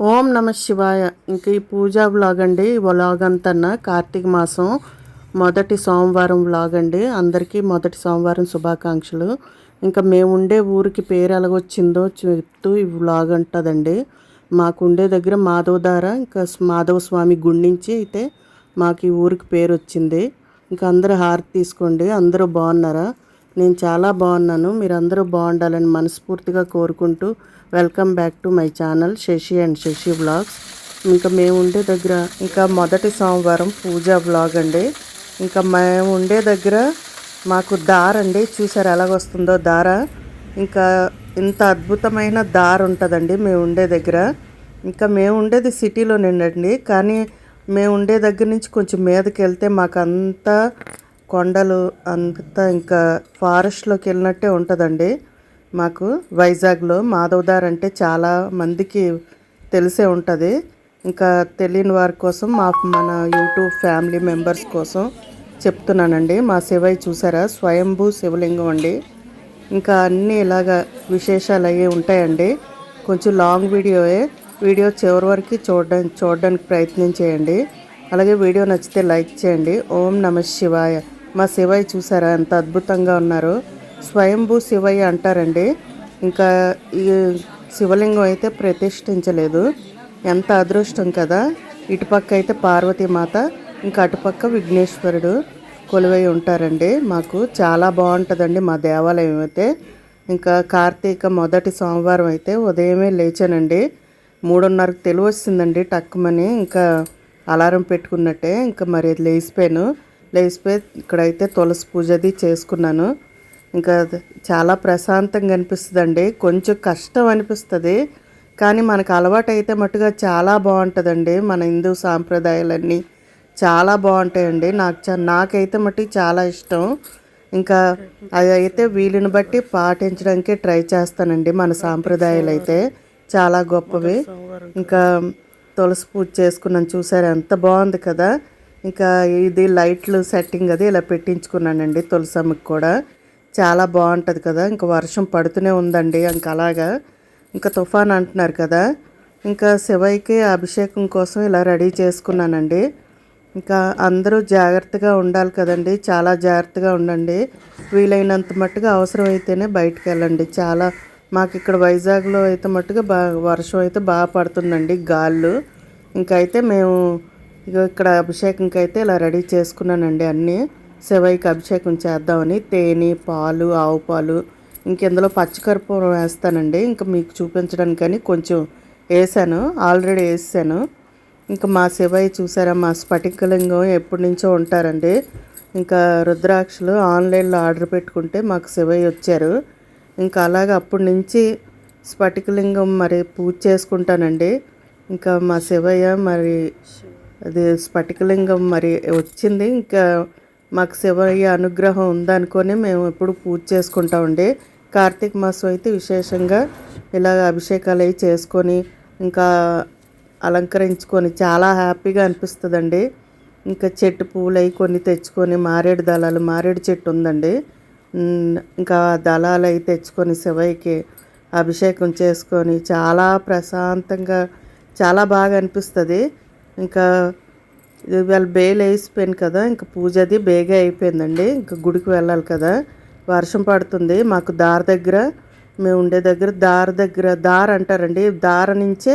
ఓం నమ శివాయ. ఇంక ఈ పూజా వ్లాగ్ అండి వ్లాగ్ అంతన్నా. కార్తీక మాసం మొదటి సోమవారం వ్లాగ్ అండి. అందరికీ మొదటి సోమవారం శుభాకాంక్షలు. ఇంకా మేము ఉండే ఊరికి పేరు ఎలాగొచ్చిందో చెప్తూ ఈ వ్లాగ్ అంటుందండి మాకు ఉండే దగ్గర మాధవధార ఇంకా మాధవ స్వామి గుడి నుంచి అయితే మాకు ఈ ఊరికి పేరు వచ్చింది. ఇంకా అందరూ హారతి తీసుకోండి అందరూ బాగున్నారా? నేను చాలా బాగున్నాను. మీరు అందరూ బాగుండాలని మనస్ఫూర్తిగా కోరుకుంటూ welcome back to my channel Sashi and Sashi vlogs. ఇంకా మేము ఉండే దగ్గర ఇంకా మొదటి సోమవారం పూజా వ్లాగ్ అండి. ఇంకా మేము ఉండే దగ్గర మాకు దార అండి. చూసారు ఎలాగొస్తుందో దార. ఇంకా ఇంత అద్భుతమైన దార ఉంటుందండి మేము ఉండే దగ్గర. ఇంకా మేము ఉండేది సిటీలోనేనండి కానీ మేము ఉండే దగ్గర నుంచి కొంచెం మీదకి వెళ్తే మాకు అంతా కొండలు అంతా ఇంకా ఫారెస్ట్లోకి వెళ్ళినట్టే ఉంటుందండి. మాకు వైజాగ్లో మాధవదార్ అంటే చాలా మందికి తెలిసే ఉంటుంది. ఇంకా తెలియని వారి కోసం మా మన యూట్యూబ్ ఫ్యామిలీ మెంబర్స్ కోసం చెప్తున్నానండి. మా శివయ్య చూసారా? స్వయంభూ శివలింగం అండి. ఇంకా అన్నీ ఇలాగా విశేషాలు అయ్యి ఉంటాయండి. కొంచెం లాంగ్ వీడియోయే. వీడియో చివరి వరకు చూడడానికి చూడడానికి ప్రయత్నం చేయండి. అలాగే వీడియో నచ్చితే లైక్ చేయండి. ఓం నమ శివాయ. మా శివయ్య చూసారా? ఎంత అద్భుతంగా ఉన్నారో. స్వయంభూ శివయ్య అంటారండి. ఇంకా ఈ శివలింగం అయితే ప్రతిష్ఠించలేదు. ఎంత అదృష్టం కదా. ఇటుపక్క అయితే పార్వతీమాత ఇంకా అటుపక్క విఘ్నేశ్వరుడు కొలువై ఉంటారండి మాకు. చాలా బాగుంటుందండి మా దేవాలయం అయితే. ఇంకా కార్తీక మొదటి సోమవారం అయితే ఉదయమే లేచానండి. మూడున్నరకు తెలివి వస్తుందండి టక్కుమని. ఇంకా అలారం పెట్టుకున్నట్టే ఇంకా మరి లేచిపోయాను. లేచిపోయి ఇక్కడైతే తులసి పూజది చేసుకున్నాను. ఇంకా చాలా ప్రశాంతంగా అనిపిస్తుందండి. కొంచెం కష్టం అనిపిస్తుంది. కానీ మనకు అలవాటు అయితే మట్టుగా చాలా బాగుంటుందండి మన హిందూ సాంప్రదాయాలన్నీ చాలా బాగుంటాయండి నాకు చా నాకైతే మట్టుకు చాలా ఇష్టం. ఇంకా అది అయితే వీలుని బట్టి పాటించడానికి ట్రై చేస్తానండి. మన సాంప్రదాయాలు అయితే చాలా గొప్పవి. ఇంకా తులసి పూజ చేసుకున్నాను. చూసారు ఎంత బాగుంది కదా. ఇంకా ఇది లైట్లు సెట్టింగ్ అది ఇలా పెట్టించుకున్నానండి తులసమ్మకి కూడా. చాలా బాగుంటుంది కదా. ఇంకా వర్షం పడుతూనే ఉందండి. ఇంకా అలాగా ఇంకా తుఫాన్ అంటున్నారు కదా. ఇంకా శివయ్యకి అభిషేకం కోసం ఇలా రెడీ చేసుకున్నానండి. ఇంకా అందరూ జాగ్రత్తగా ఉండాలి కదండి. చాలా జాగ్రత్తగా ఉండండి. వీలైనంత మట్టుగా అవసరం అయితేనే బయటకు వెళ్ళండి. చాలా మాకు ఇక్కడ వైజాగ్లో అయితే మట్టుగా బాగా వర్షం అయితే బాగా పడుతుందండి గాళ్ళు ఇంకైతే మేము ఇక ఇక్కడ అభిషేకంకి అయితే ఇలా రెడీ చేసుకున్నానండి అన్నీ. శివయ్యకి అభిషేకం చేద్దామని తేనె పాలు ఆవు పాలు ఇంకెందులో పచ్చికర్పూరం వేస్తానండి. ఇంకా మీకు చూపించడానికని కొంచెం వేసాను ఆల్రెడీ వేసాను. ఇంకా మా శివయ్య చూసారా మా స్ఫటికలింగం ఎప్పటి నుంచో ఉంటారండి. ఇంకా రుద్రాక్షలు ఆన్లైన్లో ఆర్డర్ పెట్టుకుంటే మాకు శివయ్య వచ్చారు. ఇంకా అలాగ అప్పటి నుంచి స్ఫటికలింగం మరి పూజ చేసుకుంటానండి. ఇంకా మా శివయ్య మరి అది స్ఫటికలింగం మరి వచ్చింది. ఇంకా మాకు శివయ్య అనుగ్రహం ఉందనుకొని మేము ఎప్పుడు పూజ చేసుకుంటామండి కార్తీక మాసం అయితే విశేషంగా ఇలాగ అభిషేకాలు అవి చేసుకొని ఇంకా అలంకరించుకొని చాలా హ్యాపీగా అనిపిస్తుందండి. ఇంకా చెట్టు పూలు అవి కొన్ని తెచ్చుకొని మారేడు దళాలు మారేడు చెట్టు ఉందండి. ఇంకా దళాలు అవి తెచ్చుకొని శివయ్యకి అభిషేకం చేసుకొని చాలా ప్రశాంతంగా చాలా బాగా అనిపిస్తుంది. ఇంకా ఇవాళ బేలు వేసిపోయాను కదా ఇంకా పూజ అది బేగా అయిపోయిందండి ఇంకా గుడికి వెళ్ళాలి కదా. వర్షం పడుతుంది మాకు దారి దగ్గర మేము ఉండే దగ్గర దారి దగ్గర దార అంటారండి. దార నుంచే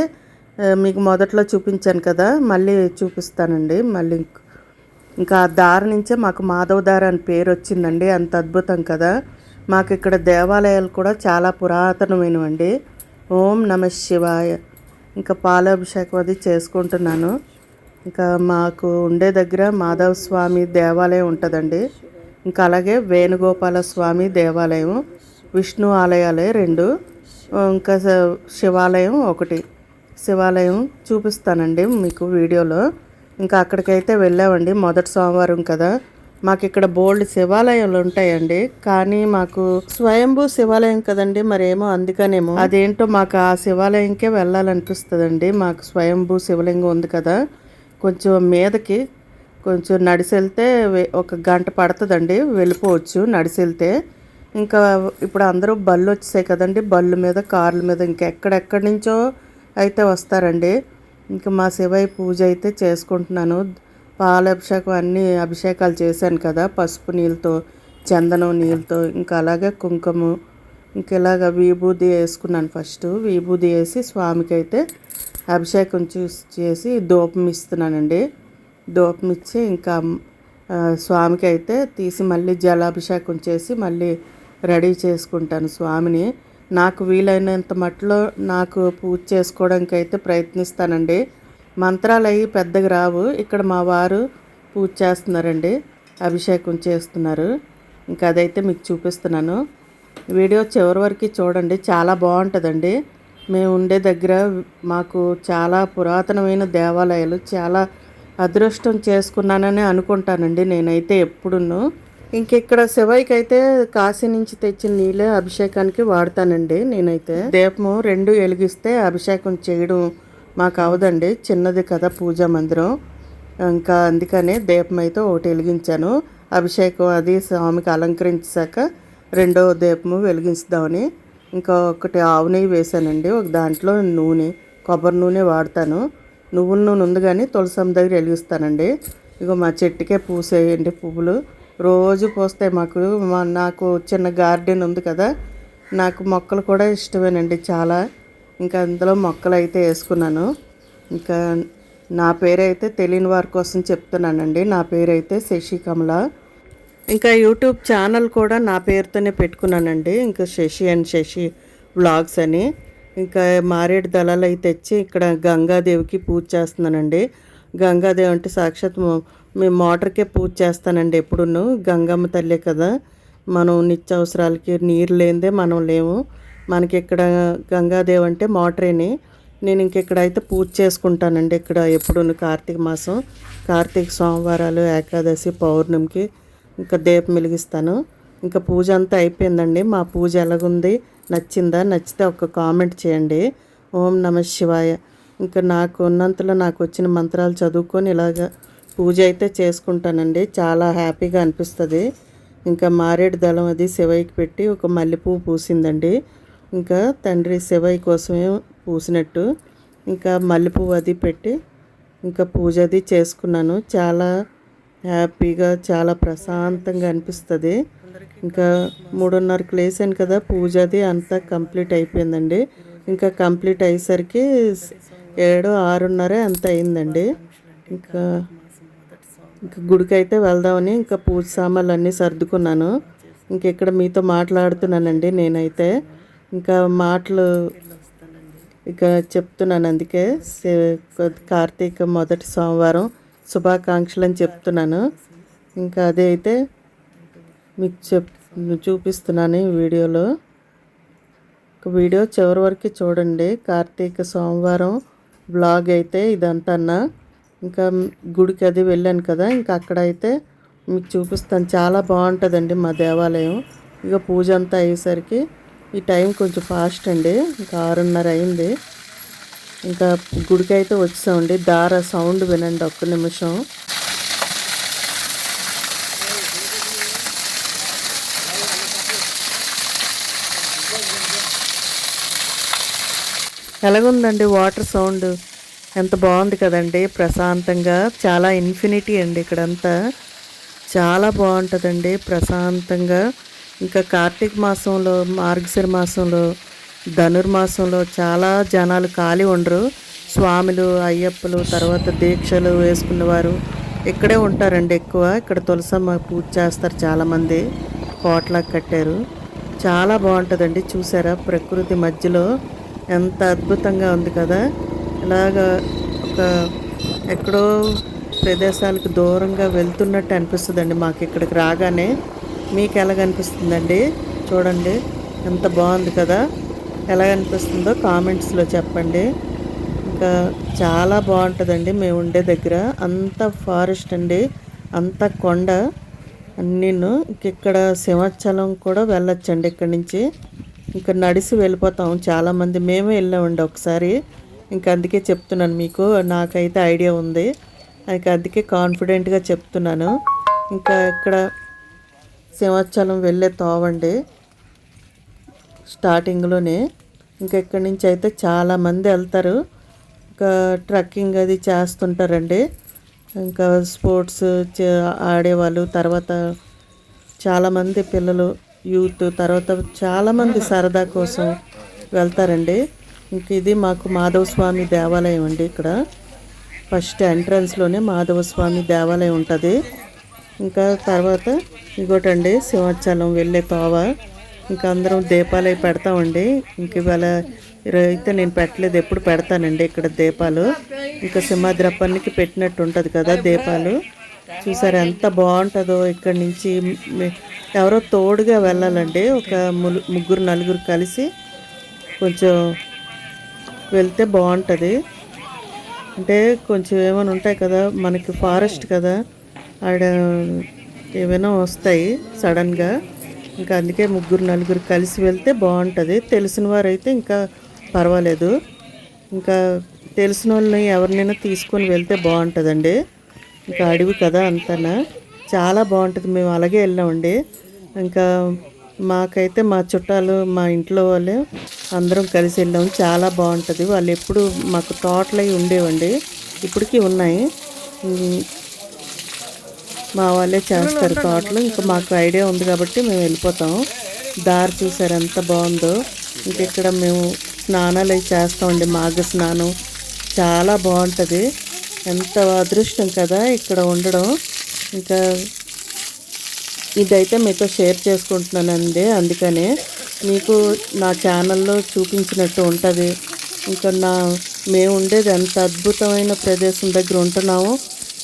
మీకు మొదట్లో చూపించాను కదా మళ్ళీ చూపిస్తానండి మళ్ళీ ఇంకా ఆ దారి నుంచే మాకు మాధవ దారి అని పేరు వచ్చిందండి అంత అద్భుతం కదా. మాకు ఇక్కడ దేవాలయాలు కూడా చాలా పురాతనమైనవండి. ఓం నమ శివాయ. ఇంకా పాలాభిషేకం అది చేసుకుంటున్నాను. ఇంకా మాకు ఉండే దగ్గర మాధవ స్వామి దేవాలయం ఉంటుందండి. ఇంకా అలాగే వేణుగోపాల స్వామి దేవాలయం విష్ణు ఆలయాలే రెండు. ఇంకా శివాలయం ఒకటి. శివాలయం చూపిస్తానండి మీకు వీడియోలో. ఇంకా అక్కడికైతే వెళ్ళామండి మొదటి సోమవారం కదా. మాకు ఇక్కడ బోల్డ్ శివాలయాలు ఉంటాయండి. కానీ మాకు స్వయంభూ శివాలయం కదండి మరేమో అందుకనేమో అదేంటో మాకు ఆ శివాలయంకే వెళ్ళాలనిపిస్తుందండి. మాకు స్వయంభూ శివలింగం ఉంది కదా. కొంచెం మీదకి కొంచెం నడిచెళ్తే ఒక గంట పడుతుందండి వెళ్ళిపోవచ్చు నడిచెళ్తే ఇంకా ఇప్పుడు అందరూ బళ్ళు వచ్చేసాయి కదండి బళ్ళు మీద కార్ల మీద ఇంకెక్కడెక్కడి నుంచో అయితే వస్తారండి. ఇంకా మా శివయ్య పూజ అయితే చేసుకుంటున్నాను. పాలాభిషేకం అన్ని అభిషేకాలు చేశాను కదా పసుపు నీళ్ళతో చందనం నీళ్ళతో ఇంకా అలాగే కుంకుమ. ఇంక ఇలాగ విభూది వేసుకున్నాను ఫస్ట్. విభూది వేసి స్వామికి అయితే అభిషేకం చూసి చేసి ధూపం ఇస్తున్నానండి ధూపం ఇచ్చి ఇంకా స్వామికి అయితే తీసి మళ్ళీ జలాభిషేకం చేసి మళ్ళీ రెడీ చేసుకుంటాను స్వామిని. నాకు వీలైనంత మట్టులో నాకు పూజ చేసుకోవడానికి అయితే ప్రయత్నిస్తానండి. మంత్రాలు అవి పెద్దగా రావు. ఇక్కడ మా వారు పూజ చేస్తున్నారండి. అభిషేకం చేస్తున్నారు. ఇంకా అదైతే మీకు చూపిస్తున్నాను. వీడియో చివరి వరకు చూడండి. చాలా బాగుంటుందండి. మేము ఉండే దగ్గర మాకు చాలా పురాతనమైన దేవాలయాలు చాలా అదృష్టం చేసుకున్నానని అనుకుంటానండి నేనైతే ఎప్పుడును. ఇంక ఇక్కడ శివయ్యకి అయితే కాశీ నుంచి తెచ్చిన నీళ్ళే అభిషేకానికి వాడతానండి నేనైతే. దీపము రెండు వెలిగిస్తే అభిషేకం చేయడం మాకు అవదండి చిన్నది కదా పూజా మందిరం. ఇంకా అందుకనే దీపం అయితే ఒకటి వెలిగించాను. అభిషేకం అది స్వామికి అలంకరించాక రెండో దీపము వెలిగించుదామని ఇంకా ఒకటి ఆవు నెయ్యి వేసానండి. ఒక దాంట్లో నూనె కొబ్బరి నూనె వాడతాను. నువ్వుల నూనె ఉంది కానీ తులసం దగ్గర వెలిగిస్తానండి. ఇగో మా చెట్టుకే పూసేయండి పువ్వులు. రోజు పూస్తాయి మాకు మా నాకు చిన్న గార్డెన్ ఉంది కదా నాకు మొక్కలు కూడా ఇష్టమేనండి చాలా. ఇంకా అందులో మొక్కలు అయితే వేసుకున్నాను. ఇంకా నా పేరైతే తెలియని వారి కోసం చెప్తున్నానండి. నా పేరైతే శశి కమల ఇంకా యూట్యూబ్ ఛానల్ కూడా నా పేరుతోనే పెట్టుకున్నానండి. ఇంకా శశి అండ్ శశి వ్లాగ్స్ అని. ఇంకా మారేడు దళాలు అయితే తెచ్చి ఇక్కడ గంగాదేవికి పూజ చేస్తున్నానండి. గంగాదేవి అంటే సాక్షాత్ మేము మోటార్కే పూజ చేస్తానండి ఎప్పుడును. గంగమ్మ తల్లే కదా. మనం నిత్యావసరాలకి నీరు లేనిదే మనం లేము. మనకి ఇక్కడ గంగాదేవి అంటే మోటరేని. నేను ఇంకెక్కడైతే పూజ చేసుకుంటానండి ఇక్కడ ఎప్పుడును కార్తీక మాసం. కార్తీక సోమవారాలు ఏకాదశి పౌర్ణమికి ఇంకా దీపం వెలిగిస్తాను. ఇంకా పూజ అంతా అయిపోయిందండి. మా పూజ ఎలాగుంది? నచ్చిందా? నచ్చితే ఒక కామెంట్ చేయండి. ఓం నమ శివాయ. ఇంకా నాకు ఉన్నంతలో నాకు వచ్చిన మంత్రాలు చదువుకొని ఇలాగ పూజ అయితే చేసుకుంటానండి. చాలా హ్యాపీగా అనిపిస్తుంది. ఇంకా మారేడు దళం అది శివయ్యకి పెట్టి ఒక మల్లెపువ్వు పూసిందండి. ఇంకా తండ్రి శివయ్య కోసమే పూసినట్టు. ఇంకా మల్లెపువ్వు అది పెట్టి ఇంకా పూజ అది చేసుకున్నాను. చాలా హ్యాపీగా చాలా ప్రశాంతంగా అనిపిస్తుంది. ఇంకా మూడున్నరకు లేసాను కదా పూజ అది అంతా కంప్లీట్ అయిపోయిందండి. ఇంకా కంప్లీట్ అయ్యేసరికి ఏడు ఆరున్నర అంత అయిందండి. ఇంకా ఇంకా గుడికి అయితే వెళ్దామని ఇంకా పూజ సామాన్లు అన్నీ సర్దుకున్నాను. ఇంక ఇక్కడ మీతో మాట్లాడుతున్నానండి నేనైతే. ఇంకా మాటలు ఇక చెప్తున్నాను అందుకే. కార్తీక మొదటి సోమవారం. శుభాకాంక్షలు అని చెప్తున్నాను. ఇంకా అదే అయితే మీకు చెప్ చూపిస్తున్నాను ఈ వీడియోలో. ఒక వీడియో చివరి వరకు చూడండి. కార్తీక సోమవారం బ్లాగ్ అయితే ఇదంతా ఇంకా గుడికి అది వెళ్ళాను కదా ఇంకా అక్కడ అయితే మీకు చూపిస్తాను. చాలా బాగుంటుందండి మా దేవాలయం. ఇక పూజ అంతా అయ్యేసరికి ఈ టైం కొంచెం ఫాస్ట్ అండి. ఇంకా ఆరున్నర అయింది. ఇంకా గుడికి అయితే వచ్చామండి దార సౌండ్ వినండి ఒక్క నిమిషం. ఎలాగుందండి వాటర్ సౌండ్? ఎంత బాగుంది కదండి ప్రశాంతంగా. చాలా ఇన్ఫినిటీ అండి ఇక్కడంతా. చాలా బాగుంటుందండి ప్రశాంతంగా. ఇంకా కార్తీక మాసంలో మార్గశిర మాసంలో ధనుర్మాసంలో చాలా జనాలు ఖాళీ ఉండరు. స్వాములు అయ్యప్పలు తర్వాత దీక్షలు వేసుకున్నవారు ఇక్కడే ఉంటారండి ఎక్కువ. ఇక్కడ తులసమ్మ పూజ చేస్తారు చాలామంది. కోట్లకు కట్టారు. చాలా బాగుంటుందండి. చూసారా? ప్రకృతి మధ్యలో ఎంత అద్భుతంగా ఉంది కదా. ఇలాగా ఒక ఎక్కడో ప్రదేశాలకు దూరంగా వెళ్తున్నట్టు అనిపిస్తుందండి మాకు ఇక్కడికి రాగానే. మీకు ఎలాగ అనిపిస్తుందండి? చూడండి. ఎంత బాగుంది కదా. ఎలా అనిపిస్తుందో కామెంట్స్లో చెప్పండి. ఇంకా చాలా బాగుంటుందండి మేము ఉండే దగ్గర. అంత ఫారెస్ట్ అండి. అంత కొండ అన్నీను. ఇంక ఇక్కడ సింహాచలం కూడా వెళ్ళొచ్చండి ఇక్కడి నుంచి. ఇంకా నడిసి వెళ్ళిపోతాం చాలామంది. మేమే వెళ్ళామండి ఒకసారి. ఇంకా అందుకే చెప్తున్నాను మీకు. నాకైతే ఐడియా ఉంది. ఇంకా అందుకే కాన్ఫిడెంట్గా చెప్తున్నాను. ఇంకా ఇక్కడ సింహాచలం వెళ్ళే తోవండి. స్టార్టింగ్లోనే ఇంకా ఇక్కడి నుంచి అయితే చాలామంది వెళ్తారు. ఇంకా ట్రక్కింగ్ అది చేస్తుంటారండి. ఇంకా స్పోర్ట్స్ చే- ఆడేవాళ్ళు తర్వాత చాలామంది పిల్లలు యూత్ తర్వాత చాలామంది సరదా కోసం వెళ్తారండి. ఇంక ఇది మాకు మాధవ స్వామి దేవాలయం అండి ఇక్కడ. ఫస్ట్ ఎంట్రన్స్లోనే మాధవ స్వామి దేవాలయం ఉంటుంది. ఇంకా తర్వాత ఇంకోటండి సింహాచలం వెళ్ళే తోవ ఇంకా అందరం దీపాలు అవి పెడతామండి ఇంక ఇవాళ అయితే నేను పెట్టలేదు ఎప్పుడు పెడతానండి ఇక్కడ దీపాలు. ఇంకా సింహాద్రప్పనికి పెట్టినట్టు ఉంటుంది కదా దీపాలు. చూసారు ఎంత బాగుంటుందో ఇక్కడ నుంచి ఎవరో తోడుగా వెళ్ళాలండి ఒక ముగ్గురు నలుగురు కలిసి కొంచెం వెళ్తే బాగుంటుంది. అంటే కొంచెం ఏమైనా ఉంటాయి కదా మనకి ఫారెస్ట్ కదా ఆడ ఏమైనా వస్తాయి సడన్గా. ఇంకా అందుకే ముగ్గురు నలుగురు కలిసి వెళ్తే బాగుంటుంది. తెలిసిన వారైతే ఇంకా పర్వాలేదు. ఇంకా తెలిసిన వాళ్ళని ఎవరినైనా తీసుకొని వెళ్తే బాగుంటుందండి. ఇంకా అడవి కదా అంతనా. చాలా బాగుంటుంది. మేము అలాగే వెళ్ళామండి. ఇంకా మాకైతే మా చుట్టాలు మా ఇంట్లో వాళ్ళు అందరం కలిసి వెళ్ళాం. చాలా బాగుంటుంది. వాళ్ళు ఎప్పుడు మాకు తోటలు అవి ఉండేవండి. ఇప్పటికీ ఉన్నాయి. మా వాళ్ళే చేస్తారు తోటలు ఇంకా మాకు ఐడియా ఉంది కాబట్టి మేము వెళ్ళిపోతాం. దారి చూసారు ఎంత బాగుందో. ఇంక ఇక్కడ మేము స్నానాలు అవి చేస్తామండి. మాఘ స్నానం చాలా బాగుంటుంది. ఎంత అదృష్టం కదా ఇక్కడ ఉండడం. ఇంకా ఇదైతే మీతో షేర్ చేసుకుంటున్నానండి. అందుకనే మీకు నా ఛానల్లో చూపించినట్టు ఉంటుంది. ఇంకా నా మేము ఉండేది ఎంత అద్భుతమైన ప్రదేశం దగ్గర ఉంటున్నామో.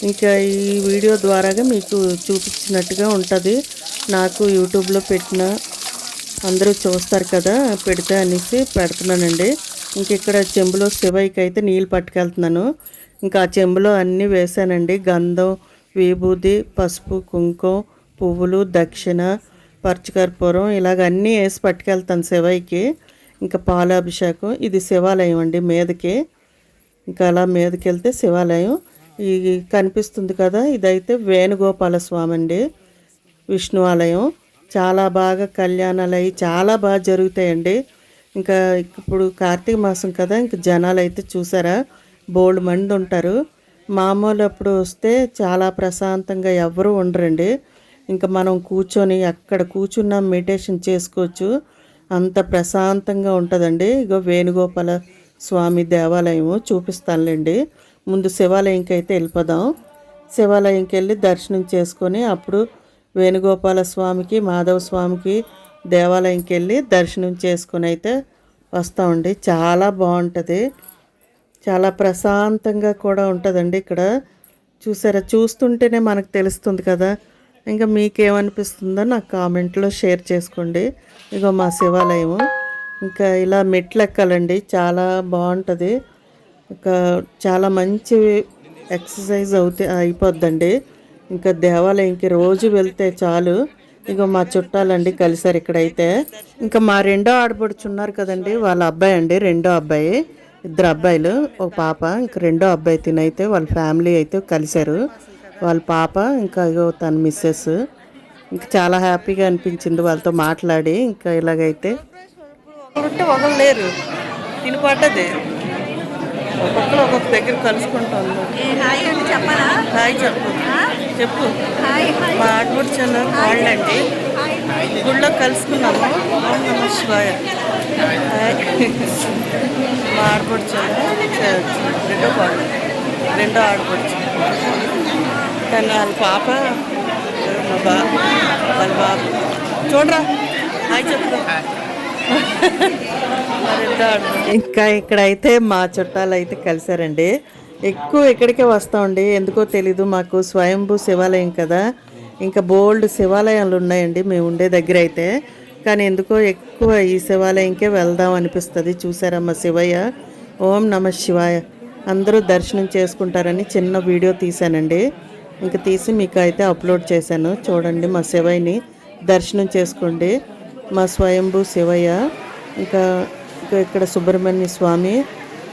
ఇంకా ఈ వీడియో ద్వారాగా మీకు చూపించినట్టుగా ఉంటుంది. నాకు యూట్యూబ్లో పెట్టిన అందరూ చూస్తారు కదా పెడితే అనేసి పెడుతున్నానండి. ఇంక ఇక్కడ చెంబులో శివయ్యకి అయితే నీళ్ళు పట్టుకెళ్తున్నాను. ఇంకా ఆ చెంబులో అన్నీ వేసానండి. గంధం విభూది పసుపు కుంకుమ పువ్వులు దక్షిణ పరచుకర్పూరం ఇలాగ అన్నీ వేసి పట్టుకెళ్తాను శివయ్యకి. ఇంకా పాలాభిషేకం ఇది శివాలయం అండి మీదకి. ఇంకా అలా మీదకి వెళ్తే శివాలయం. ఈ కనిపిస్తుంది కదా ఇదైతే వేణుగోపాల స్వామి అండి విష్ణు ఆలయం. చాలా బాగా కళ్యాణాలు అవి చాలా బాగా జరుగుతాయండి. ఇంకా ఇప్పుడు కార్తీక మాసం కదా ఇంకా జనాలు అయితే చూసారా బోల్డ్ మంది ఉంటారు. మామూలు అప్పుడు వస్తే చాలా ప్రశాంతంగా ఎవరు ఉండరండి. ఇంకా మనం కూర్చొని అక్కడ కూర్చున్న మెడిటేషన్ చేసుకోవచ్చు. అంత ప్రశాంతంగా ఉంటుందండి. ఇగో వేణుగోపాల స్వామి దేవాలయము చూపిస్తానులేండి. ముందు శివాలయంకి అయితే వెళ్ళిపోదాం. శివాలయంకి వెళ్ళి దర్శనం చేసుకొని అప్పుడు వేణుగోపాల స్వామికి మాధవ స్వామికి దేవాలయంకి వెళ్ళి దర్శనం చేసుకొని అయితే వస్తామండి. చాలా బాగుంటుంది. చాలా ప్రశాంతంగా కూడా ఉంటుందండి ఇక్కడ. చూసారా? చూస్తుంటేనే మనకు తెలుస్తుంది కదా. ఇంకా మీకేమనిపిస్తుందో నాకు కామెంట్లో షేర్ చేసుకోండి. ఇగో మా శివాలయము. ఇంకా ఇలా మెట్లు ఎక్కాలండి చాలా బాగుంటుంది. ఇంకా చాలా మంచి ఎక్సర్సైజ్ అవుతే అయిపోద్దండి. ఇంకా దేవాలయంకి రోజు వెళ్తే చాలు. ఇంకా మా చుట్టాలండి కలిసారు ఇక్కడైతే. ఇంకా మా రెండో ఆడపడుచు ఉన్నారు కదండి వాళ్ళ అబ్బాయి అండి రెండో అబ్బాయి. ఇద్దరు అబ్బాయిలు ఒక పాప ఇంకా రెండో అబ్బాయి తినైతే వాళ్ళ ఫ్యామిలీ అయితే కలిశారు. వాళ్ళ పాప ఇంకా ఇగో తన మిస్సెస్. ఇంకా చాలా హ్యాపీగా అనిపించింది వాళ్ళతో మాట్లాడి ఇంకా ఇలాగైతే. ఒకరు లేరు. తిని పడ్డది ఒక్కొక్కరు ఒక్కొక్క దగ్గర కలుసుకుంటాం హాయ్ అండి చెప్పాలా హాయ్ చెప్పు. చెప్పు. Hi hi. మా ఆడపడుచున్న వాళ్ళండి. గుళ్ళో కలుసుకున్నాము. ఓం నమ శివాయ. మా ఆడపడుచున్న రెండో పాడు రెండో ఆడపడుచు కానీ వాళ్ళ పాప మా బా వాళ్ళ బాబు. చూడరా. హాయ్ చెప్పు. ఇంకా ఇక్కడైతే మా చుట్టాలు అయితే కలిశారండి. ఎక్కువ ఇక్కడికే వస్తామండి ఎందుకో తెలీదు. మాకు స్వయంభూ శివాలయం కదా. ఇంకా బోల్డ్ శివాలయాలు ఉన్నాయండి మేము ఉండే దగ్గర అయితే. కానీ ఎందుకో ఎక్కువ ఈ శివాలయంకే వెళ్దాం అనిపిస్తుంది. చూసారమ్మ శివయ్య? ఓం నమ శివాయ. అందరూ దర్శనం చేసుకుంటారని చిన్న వీడియో తీశానండి. ఇంకా తీసి మీకు అయితే అప్లోడ్ చేశాను. చూడండి మా శివయ్యని. దర్శనం చేసుకోండి. మా స్వయంభూ శివయ్య ఇంకా ఇంకా ఇక్కడ సుబ్రహ్మణ్య స్వామి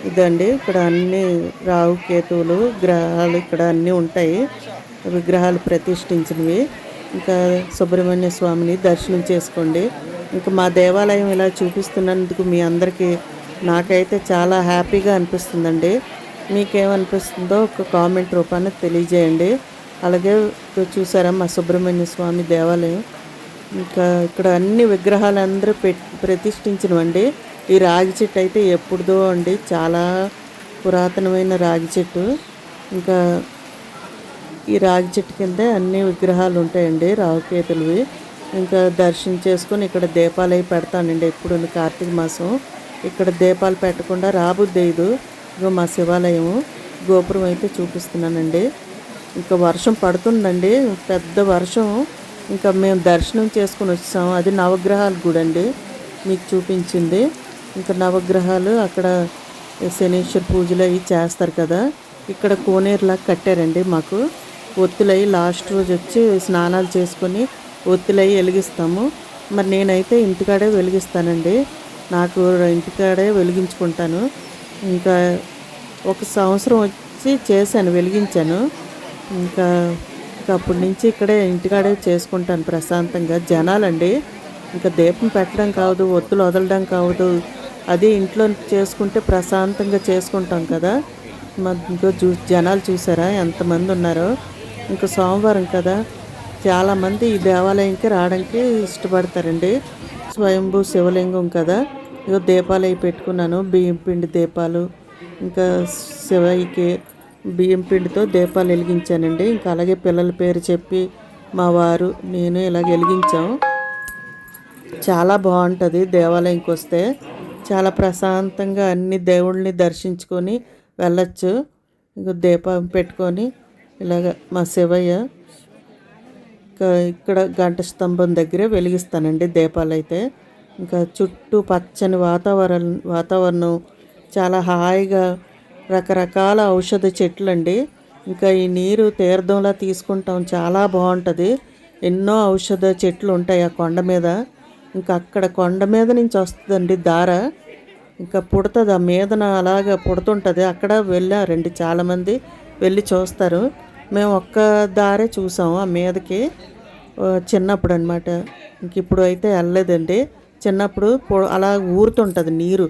ఇదండి. ఇక్కడ అన్ని రావు కేతువులు గ్రహాలు ఇక్కడ అన్నీ ఉంటాయి. విగ్రహాలు ప్రతిష్ఠించినవి. ఇంకా సుబ్రహ్మణ్య స్వామిని దర్శనం చేసుకోండి. ఇంకా మా దేవాలయం ఇలా చూపిస్తున్నందుకు మీ అందరికీ నాకైతే చాలా హ్యాపీగా అనిపిస్తుందండి. మీకేమనిపిస్తుందో ఒక కామెంట్ రూపాన్ని తెలియజేయండి. అలాగే చూసారా మా సుబ్రహ్మణ్య స్వామి దేవాలయం? ఇంకా ఇక్కడ అన్ని విగ్రహాలు అందరూ పెట్ ప్రతిష్ఠించినవండి. ఈ రాగి చెట్టు అయితే ఎప్పుడుదో అండి చాలా పురాతనమైన రాగి చెట్టు. ఇంకా ఈ రాగి చెట్టు కింద అన్ని విగ్రహాలు ఉంటాయండి రావుకేతులవి. ఇంకా దర్శనం చేసుకొని ఇక్కడ దీపాలు అవి పెడతానండి ఎప్పుడు కార్తీక మాసం. ఇక్కడ దీపాలు పెట్టకుండా రాబుద్దేదు ఇగో మా శివాలయము. గోపురం అయితే చూపిస్తున్నానండి. ఇంకా వర్షం పడుతుందండి పెద్ద వర్షం. ఇంకా మేము దర్శనం చేసుకుని వచ్చాము. అది నవగ్రహాల గుడి అండి. మీకు చూపించింది. ఇంకా నవగ్రహాలు అక్కడ శనీశ్వర పూజలు అవి చేస్తారు కదా. ఇక్కడ కోనేరులా కట్టారండి మాకు. ఒత్తులయ్యి లాస్ట్ రోజు వచ్చి స్నానాలు చేసుకొని ఒత్తులయ్యి వెలిగిస్తాము. మరి నేనైతే ఇంటికాడే వెలిగిస్తానండి. నాకు ఇంటికాడే వెలిగించుకుంటాను. ఇంకా ఒక సంవత్సరం వచ్చి చేశాను వెలిగించాను. ఇంకా ఇంకా అప్పటి నుంచి ఇక్కడే ఇంటికాడే చేసుకుంటాను ప్రశాంతంగా. జనాలండి ఇంకా దీపం పెట్టడం కావదు ఒత్తులు వదలడం కావదు. అది ఇంట్లో చేసుకుంటే ప్రశాంతంగా చేసుకుంటాం కదా. మరి ఇంకో చూ జనాలు చూసారా ఎంతమంది ఉన్నారో. ఇంకా సోమవారం కదా. చాలామంది ఈ దేవాలయంకి రావడానికి ఇష్టపడతారండి. స్వయంభూ శివలింగం కదా. ఇగో దీపాలు అవి పెట్టుకున్నాను బియ్యం పిండి దీపాలు ఇంకా శివయ్యకి బియ్యం పిండితో దీపాలు వెలిగించానండి. ఇంకా అలాగే పిల్లల పేరు చెప్పి మా వారు నేను ఇలా వెలిగించాం. చాలా బాగుంటుంది దేవాలయంకి వస్తే. చాలా ప్రశాంతంగా అన్ని దేవుళ్ళని దర్శించుకొని వెళ్ళచ్చు. ఇంకా దీపం పెట్టుకొని ఇలాగ మా శివయ్య ఇంకా ఇక్కడ గంట స్తంభం దగ్గరే వెలిగిస్తానండి దీపాలు అయితే ఇంకా చుట్టూ పచ్చని వాతావరణం వాతావరణం చాలా హాయిగా రకరకాల ఔషధ చెట్లు అండి ఇంకా ఈ నీరు తీర్థంలా తీసుకుంటాం. చాలా బాగుంటుంది. ఎన్నో ఔషధ చెట్లు ఉంటాయి ఆ కొండ మీద. ఇంకా అక్కడ కొండ మీద నుంచి వస్తుందండి దార. ఇంకా పుడుతుంది. ఆ మీదన అలాగ పుడుతుంటుంది. అక్కడ వెళ్ళారండి చాలామంది. వెళ్ళి చూస్తారు. మేము ఒక్క దారే చూసాము ఆ మీదకి. చిన్నప్పుడు అనమాట ఇంక ఇప్పుడు అయితే వెళ్ళలేదండి. చిన్నప్పుడు అలా ఊరుతుంటుంది నీరు.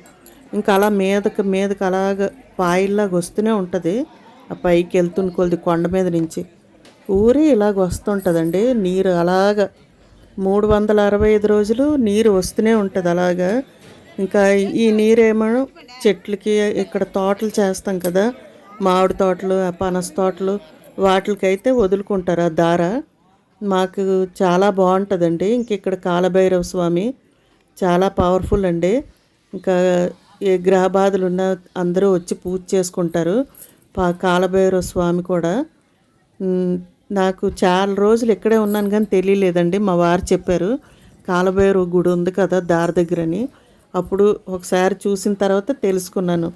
ఇంకా అలా మీదకి మీదకి అలాగ పాయిల్లాగా వస్తూనే ఉంటుంది. ఆ పైకి వెళ్తున్న కొద్ది కొండ మీద నుంచి. ఊరే ఇలాగ వస్తుంటుందండి. నీరు అలాగ మూడు వందల అరవై ఐదు రోజులు నీరు వస్తూనే ఉంటుంది అలాగా. ఇంకా ఈ నీరేమో చెట్లకి ఇక్కడ తోటలు చేస్తాం కదా. మామిడి తోటలు ఆ పనస తోటలు వాటికైతే వదులుకుంటారు ఆ దార. మాకు చాలా బాగుంటుందండి. ఇంక ఇక్కడ కాలభైరవ స్వామి చాలా పవర్ఫుల్ అండి. ఇంకా ఏ గ్రహ బాధలు ఉన్నా అందరూ వచ్చి పూజ చేసుకుంటారు. పా కాలభైరవ స్వామి కూడా. నాకు చాలా రోజులు ఇక్కడే ఉన్నాను కానీ తెలియలేదండి. మా వారు చెప్పారు కాలభైరవ గుడి ఉంది కదా దారి దగ్గరని. అప్పుడు ఒకసారి చూసిన తర్వాత తెలుసుకున్నాను.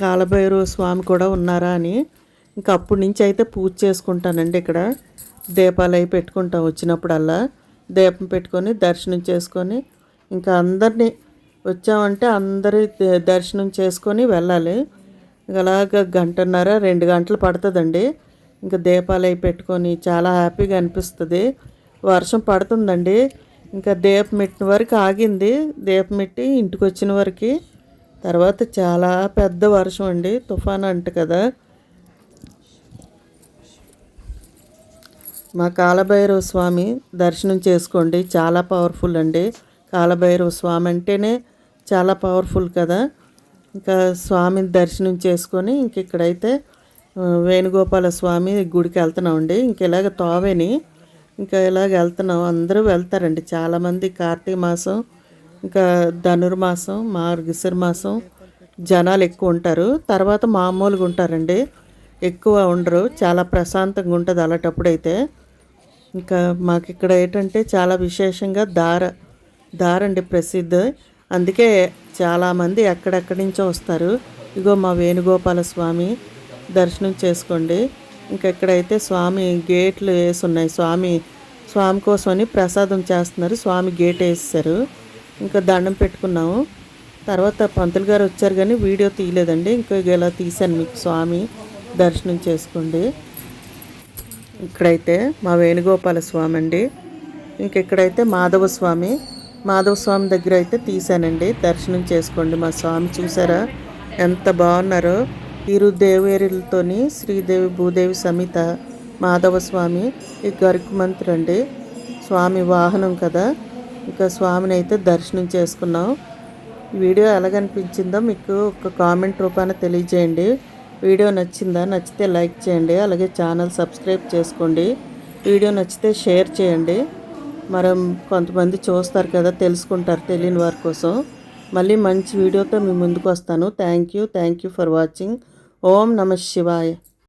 కాలభైరవ స్వామి కూడా ఉన్నారా అని. ఇంకా అప్పటి నుంచి అయితే పూజ చేసుకుంటానండి ఇక్కడ. దీపాలు అవి పెట్టుకుంటాం వచ్చినప్పుడల్లా. దీపం పెట్టుకొని దర్శనం చేసుకొని ఇంకా అందరినీ వచ్చామంటే అందరి దర్శనం చేసుకొని వెళ్ళాలి. అలాగ గంటన్నర రెండు గంటలు పడుతుందండి. ఇంకా దీపాలు అవి పెట్టుకొని చాలా హ్యాపీగా అనిపిస్తుంది. వర్షం పడుతుందండి. ఇంకా దీపం వరకు ఆగింది. దీపం ఇంటికి వచ్చిన వరకు. తర్వాత చాలా పెద్ద వర్షం అండి. తుఫాన్ అంట కదా. మా కాలభైరవ స్వామి దర్శనం చేసుకోండి. చాలా పవర్ఫుల్ అండి. కాలభైరవ స్వామి అంటేనే చాలా పవర్ఫుల్ కదా. ఇంకా స్వామిని దర్శనం చేసుకొని ఇంక ఇక్కడైతే వేణుగోపాల స్వామి గుడికి వెళ్తున్నామండి. ఇంక ఇలాగ తోవేని ఇంకా ఇలాగ వెళ్తున్నాం. అందరూ వెళ్తారండి. చాలామంది కార్తీక మాసం ఇంకా ధనుర్మాసం మార్గశిర మాసం జనాలు ఎక్కువ ఉంటారు. తర్వాత మామూలుగా ఉంటారండి. ఎక్కువ ఉండరు. చాలా ప్రశాంతంగా ఉంటుంది అలాంటప్పుడైతే. ఇంకా మాకు ఇక్కడ ఏంటంటే చాలా విశేషంగా దార దారండి ప్రసిద్ధ. అందుకే చాలామంది ఎక్కడెక్కడి నుంచో వస్తారు. ఇగో మా వేణుగోపాల స్వామి దర్శనం చేసుకోండి. ఇంకా ఇక్కడైతే స్వామి గేట్లు వేసి ఉన్నాయి స్వామి స్వామి కోసమని ప్రసాదం చేస్తున్నారు స్వామి గేట్ వేసేసారు ఇంకా దండం పెట్టుకున్నాము. తర్వాత పంతులు గారు వచ్చారు కానీ వీడియో తీయలేదండి. ఇంకా ఇలా తీశాను మీకు స్వామి దర్శనం చేసుకోండి. ఇక్కడైతే మా వేణుగోపాల స్వామి అండి. ఇంక ఇక్కడైతే మాధవ స్వామి మాధవ స్వామి దగ్గర అయితే తీశానండి. దర్శనం చేసుకోండి మా స్వామి. చూసారా? ఎంత బాగున్నారో. ఇరు దేవేరులతోని శ్రీదేవి భూదేవి సమేత మాధవ స్వామి ఈ గరుకు అండి. స్వామి వాహనం కదా. ఇంకా స్వామిని అయితే దర్శనం చేసుకున్నాం. వీడియో ఎలాగనిపించిందో మీకు ఒక కామెంట్ రూపాన తెలియజేయండి. వీడియో నచ్చిందా? నచ్చితే లైక్ చేయండి. అలాగే ఛానల్ సబ్స్క్రైబ్ చేసుకోండి. వీడియో నచ్చితే షేర్ చేయండి. మరి కొంతమంది చూస్తారు కదా తెలుసుకుంటారు తెలియని వారి కోసం. మళ్ళీ మంచి వీడియోతో మీ ముందుకు వస్తాను. Thank you thank you for watching ఓం నమ శివాయ.